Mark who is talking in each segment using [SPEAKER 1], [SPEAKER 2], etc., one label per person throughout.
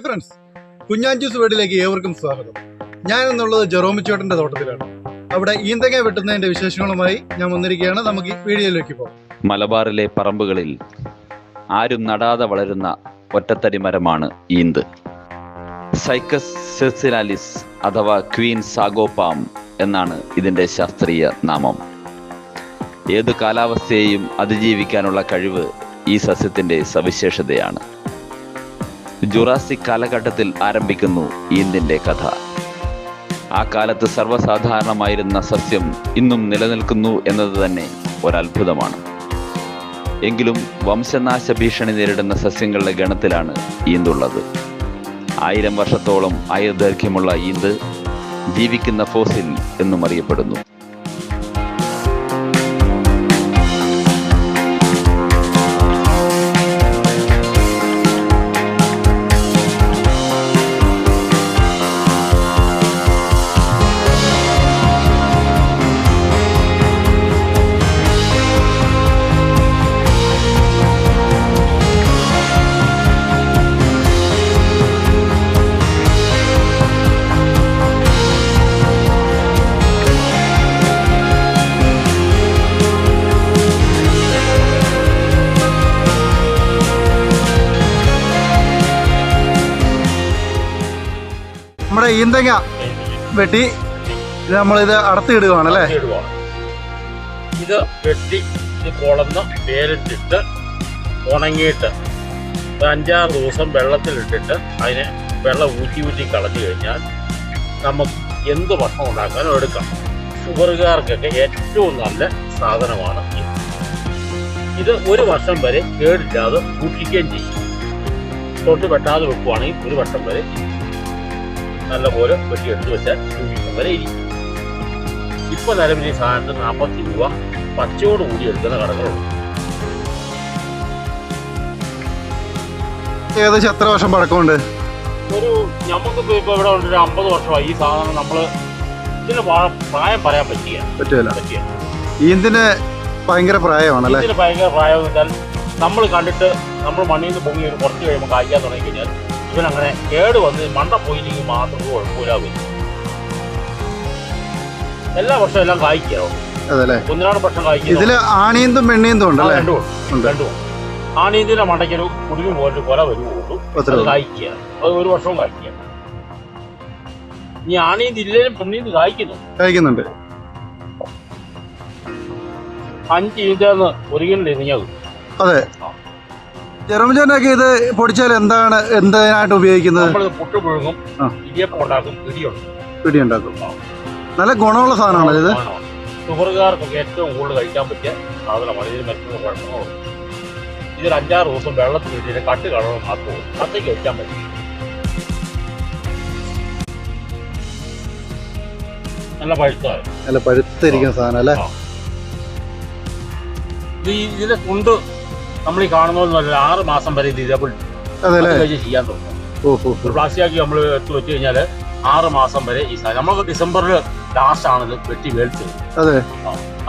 [SPEAKER 1] Friends കുഞ്ഞാഞ്ചൂസ് വീട്ടിലേക്ക് ഏവർക്കും സ്വാഗതം. ഞാൻ എന്നുള്ളത് ജെറോമിച്ചോട്ടന്റെ തോട്ടത്തിലാണ്. അവിടെ ഈന്തങ്ങ വെട്ടുന്നതിന്റെ വിശേഷങ്ങളുമായി ഞാൻ വന്നിരിക്കുകയാണ്. നമുക്ക് വീഡിയോയിലേക്ക് പോകാം.
[SPEAKER 2] മലബാറിലെ പറമ്പുകളിൽ ആരും നടാതെ വളരുന്ന ഒറ്റത്തടി മരമാണ് ഈന്ത്. സൈക്കസ് സെസിലാലിസ് അഥവാ ക്വീൻ സാഗോപാം എന്നാണ് ഇതിന്റെ ശാസ്ത്രീയ നാമം. ഏത് കാലാവസ്ഥയെയും അതിജീവിക്കാനുള്ള കഴിവ് ഈ സസ്യത്തിന്റെ സവിശേഷതയാണ്. ജുറാസിക് കാലഘട്ടത്തിൽ ആരംഭിക്കുന്നു ഇന്ത്യന്റെ കഥ. ആ കാലത്ത് സർവസാധാരണമായിരുന്ന സസ്യം ഇന്നും നിലനിൽക്കുന്നു എന്നത് തന്നെ ഒരത്ഭുതമാണ്. എങ്കിലും വംശനാശ ഭീഷണി നേരിടുന്ന സസ്യങ്ങളുടെ ഗണത്തിലാണ് ഈന്തുള്ളത്. ആയിരം വർഷത്തോളം ആയുർദൈർഘ്യമുള്ള ഈന്ത് ജീവിക്കുന്ന ഫോസിൽ എന്നും അറിയപ്പെടുന്നു.
[SPEAKER 1] ഈന്തങ്ങ വെട്ടി നമ്മളിത് അടത്തിയിടുകയാണ് അല്ലേ.
[SPEAKER 3] ഇത് വെട്ടി ഇത് കുളന്ന് വേലിട്ടിട്ട് ഉണങ്ങിയിട്ട് അഞ്ചാറ് ദിവസം വെള്ളത്തിലിട്ടിട്ട് അതിനെ വെള്ളം ഊറ്റി ഊറ്റി കളഞ്ഞു കഴിഞ്ഞാൽ നമുക്ക് എന്ത് ഭക്ഷണം ഉണ്ടാക്കാനും എടുക്കാം. ഷുഗറുകാർക്കൊക്കെ ഏറ്റവും നല്ല സാധനമാണ് ഇത് ഒരു വർഷം വരെ കേടില്ലാതെ സൂക്ഷിക്കുകയും ചെയ്യും. തൊട്ട് വെട്ടാതെ വെക്കുവാണെങ്കിൽ ഒരു വർഷം വരെ ഇരിക്കും. വെട്ടി എടുത്തു വെച്ചാൽ വരെ ഇരിക്കും. ഇപ്പൊ നിലവിൽ ഈ സാധനത്തിന് നാൽപ്പത്തി രൂപ പച്ചയോട് കൂടി എടുക്കുന്ന കടകളുണ്ട്.
[SPEAKER 1] ഏകദേശം എത്ര വർഷം പഴക്കമുണ്ട്?
[SPEAKER 3] ഒരു നമുക്കിപ്പോ ഇപ്പൊ ഇവിടെ ഒരു അമ്പത് വർഷമായി. ഈ സാധനം നമ്മൾ ഇതിന് പ്രായം പറയാൻ പറ്റിയ
[SPEAKER 1] പറ്റില്ല.
[SPEAKER 3] പറ്റിയ
[SPEAKER 1] ഇതിന് ഭയങ്കര പ്രായമാണല്ലേ?
[SPEAKER 3] ഇതിന് ഭയങ്കര പ്രായം എന്ന് വെച്ചാൽ നമ്മൾ കണ്ടിട്ട് നമ്മൾ മണ്ണിൽ നിന്ന് പൊങ്ങി ഒരു കുറച്ച് കഴിയുമ്പോൾ കായ്ക്കാൻ തുടങ്ങി കഴിഞ്ഞാൽ ഇവനങ്ങനെ കേട് വന്ന് മണ്ട പോയില്ലെങ്കിൽ മാത്രം കുഴപ്പമില്ല എല്ലാ വർഷവും എല്ലാം
[SPEAKER 1] കായ്ക്കോ
[SPEAKER 3] ഒന്നിനാട് വർഷം കായ്ക്കും
[SPEAKER 1] ആണീന്തും പെണ്ണീന്തും ഉണ്ടല്ലേ?
[SPEAKER 3] രണ്ടും രണ്ടും ആണീന്തിന്റെ മണ്ടയ്ക്കൊരു കുടുങ്ങി പോയിട്ട് കൊല വരുവുള്ളൂ
[SPEAKER 1] അത്രേ
[SPEAKER 3] കായ്ക്കുക അത് ഒരു വർഷവും കായ്ക്കുക ഇനി ആണീന്ത് ഇല്ലേലും പെണ്ണീന്ത് കായ്ക്കുന്നു
[SPEAKER 1] കായ്ക്കുന്നുണ്ട്
[SPEAKER 3] അഞ്ച് ഈന്തേന്ന് ഒരു കിലോ ഇറങ്ങിയത്
[SPEAKER 1] അതെ. ജെറോമിച്ചോട്ടൊക്കെ ഇത് പൊടിച്ചാൽ എന്താണ് എന്തിനായിട്ട് ഉപയോഗിക്കുന്നത്?
[SPEAKER 3] നമ്മൾ പുട്ട് പുഴുങ്ങും
[SPEAKER 1] ആ.
[SPEAKER 3] ഇടിയപ്പം ഉണ്ടാക്കും പിടിയുണ്ട്
[SPEAKER 1] പിടി നല്ല ഗുണമുള്ള സാധനമാണ് ഇത്.
[SPEAKER 3] ഷുഗറുകാർക്കൊക്കെ ഏറ്റവും കൂടുതൽ കഴിക്കാൻ പറ്റിയ സാധനമാണ്. ഇതിന് മറ്റൊരു കുഴപ്പങ്ങളുണ്ട് ഇതിൽ അഞ്ചാറ് ദിവസം വെള്ളത്തിൽ ഇട്ടിട്ട് കട്ട് കളറ് മാത്രമേ അത്രയ്ക്ക് കഴിക്കാൻ പറ്റും. നല്ല പഴുത്താണ്
[SPEAKER 1] നല്ല പഴുത്തിരിക്കുന്ന സാധനം അല്ലേ?
[SPEAKER 3] ഇത് ഈ ഇതിന്റെ കൊണ്ട് നമ്മൾ ഈ കാണുന്നതെന്നല്ല ആറ് മാസം വരെ ഇത് ഇതേപോലെ ചെയ്യാൻ തുടങ്ങും. ഒരു പ്ലാസ്റ്റിക് ആക്കി നമ്മൾ എടുത്തു വെച്ച് കഴിഞ്ഞാൽ ആറ് മാസം വരെ ഈ സാധനം. നമ്മൾ ഡിസംബറിൽ ലാസ്റ്റ് ആണ് ഇത് വെട്ടി വേൾച്ച്
[SPEAKER 1] അതെ.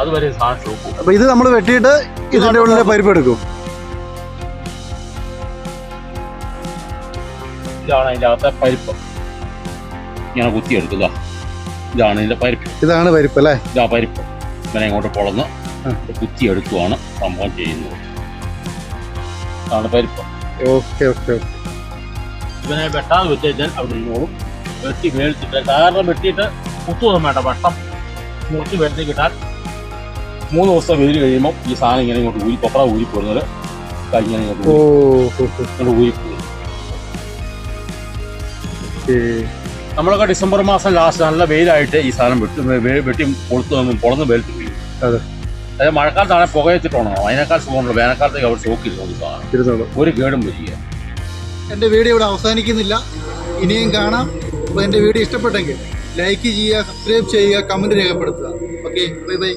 [SPEAKER 3] അതുവരെ സാധനം ഷോപ്പ്
[SPEAKER 1] അപ്പൊ ഇത് നമ്മൾ വെട്ടിയിട്ട് ഇതിന്റെ ഉള്ളിലെ പരിപ്പ് എടുക്കും.
[SPEAKER 3] ഇതാണ് അതിന്റെ അകത്തെ പരിപ്പ്. ഇങ്ങനെ കുത്തിയെടുക്കുക ഇതാണ് ഇതിന്റെ പരിപ്പ്.
[SPEAKER 1] ഇതാണ് പരിപ്പ് അല്ലേ?
[SPEAKER 3] ഇതാ പരിപ്പ്. ഇങ്ങനെ ഇങ്ങോട്ട് പൊളന്ന്. കുത്തിയെടുക്കുവാണ് സംഭവം ചെയ്യുന്നത്. ഇതാണ് പരിപ്പ്.
[SPEAKER 1] ഓക്കെ ഓക്കെ
[SPEAKER 3] ഇവനെ വെട്ടാതെ വെച്ച് കഴിഞ്ഞാൽ അവിടെ ഇരുന്നോളും വെട്ടി മേടിച്ചിട്ട് കാരണം വെട്ടിയിട്ട് കുത്തുവൊന്നും വേണ്ട വട്ടം മുറിച്ച് വെട്ടി കിട്ടാൻ മൂന്ന് ദിവസം വെയിൽ കഴിയുമ്പോൾ ഈ സാധനം ഇങ്ങനെ ഇങ്ങോട്ട് ഊരി കൊപ്ര ഊരി പോരുന്നത് കഴിഞ്ഞാൽ ഇങ്ങോട്ട് ഊരി- ഇങ്ങോട്ട് പോകും നമ്മളൊക്കെ ഡിസംബർ മാസം ലാസ്റ്റ് നല്ല വെയിലായിട്ട് ഈ സാധനം വെട്ടി വെട്ടി പൊളുത്തു പൊളന്ന് വെയിലത്ത് വീഴും
[SPEAKER 1] അതെ.
[SPEAKER 3] അതായത് മഴക്കാലത്താണ് പുകയത്തിട്ടുണോ അതിനേക്കാൾ സുഖമുണ്ടോ? വേനൽക്കാലത്തേക്ക് അവർ സാധനം
[SPEAKER 1] ഇരുന്നോളൂ
[SPEAKER 3] ഒരു കേടും വരിക
[SPEAKER 1] എന്റെ വീഡിയോ ഇവിടെ അവസാനിക്കുന്നില്ല. ഇനിയും കാണാം. അപ്പോൾ എന്റെ വീഡിയോ ഇഷ്ടപ്പെട്ടെങ്കിൽ ലൈക്ക് ചെയ്യുക സബ്സ്ക്രൈബ് ചെയ്യുക കമന്റ് രേഖപ്പെടുത്തുക. Okay bye bye